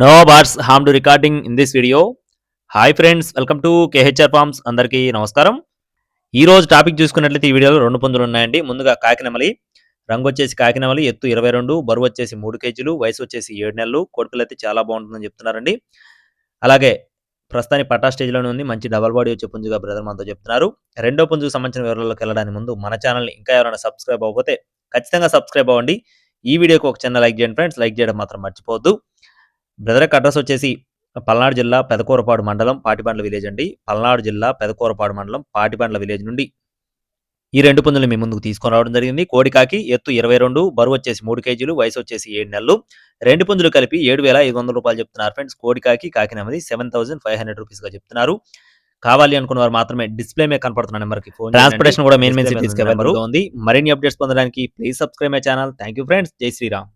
No bars harm to recording in this video hi friends welcome to KHR farms అందరికీ నమస్కారం. ఈ రోజు topic చూసుకున్నట్లయితే ఈ వీడియోలో రెండు పుంజులు ఉన్నాయండి. ముందుగా కాకినమలి. రంగు వచ్చేసి కాకినమలి ఎత్తు ఇరవై రెండు బరువు వచ్చేసి మూడు కేజీలు వయసు వచ్చేసి ఏడు నెలలు కోడిపిల్ల అయితే చాలా బాగుంటుందని చెప్తున్నారండి. అలాగే ప్రస్తుతానికి పటా స్టేజ్లోనే ఉంది. మంచి డబల్ బాడీ వచ్చే పుంజుగా బ్రదర్ మనతో చెప్తున్నారు. రెండో పుంజుకు సంబంధించిన వివరాల్లోకి వెళ్ళడానికి ముందు మన ఛానల్ని ఇంకా ఎవరైనా సబ్స్క్రైబ్ అవ్వకపోతే ఖచ్చితంగా సబ్స్క్రైబ్ అవ్వండి. ఈ వీడియోకి ఒక చిన్న లైక్ చేయండి ఫ్రెండ్స్ లైక్ చేయడం మాత్రం మర్చిపోవద్దు. బ్రదర్ యొక్క అడ్రస్ వచ్చేసి పల్నాడు జిల్లా పెదకూరపాడు మండలం పాటిబండ్ల విలేజ్ అండి. పల్నాడు జిల్లా పెదకూరపాడు మండలం పాటిబండ్ల విలేజ్ నుండి ఈ రెండు పుంజులు మీ ముందుకు తీసుకొని రావడం జరిగింది. కోడికాకి ఎత్తు ఇరవై రెండు బరువు వచ్చేసి మూడు కేజీలు వయసు వచ్చేసి ఏడు నెలలు. రెండు పుంజులు కలిపి ఏడు వేల ఐదు వందల రూపాయలు చెప్తున్నారు ఫ్రెండ్స్ కోడికాకి కాకినమది సెవెన్ థౌసండ్ ఫైవ్ హండ్రెడ్ రూపీస్గా చెప్తున్నారు. కావాలి అనుకున్న వారు మాత్రమే డిస్ప్లే మీద కనపడుతున్న నెంబర్కి ఫోన్ ట్రాన్స్పోర్టేషన్ కూడా మెయిన్ మెయిన్ సిటీస్ ఉంది. మరిన్ని అప్డేట్స్ పొందడానికి please subscribe my channel thank you friends జై శ్రీరామ్.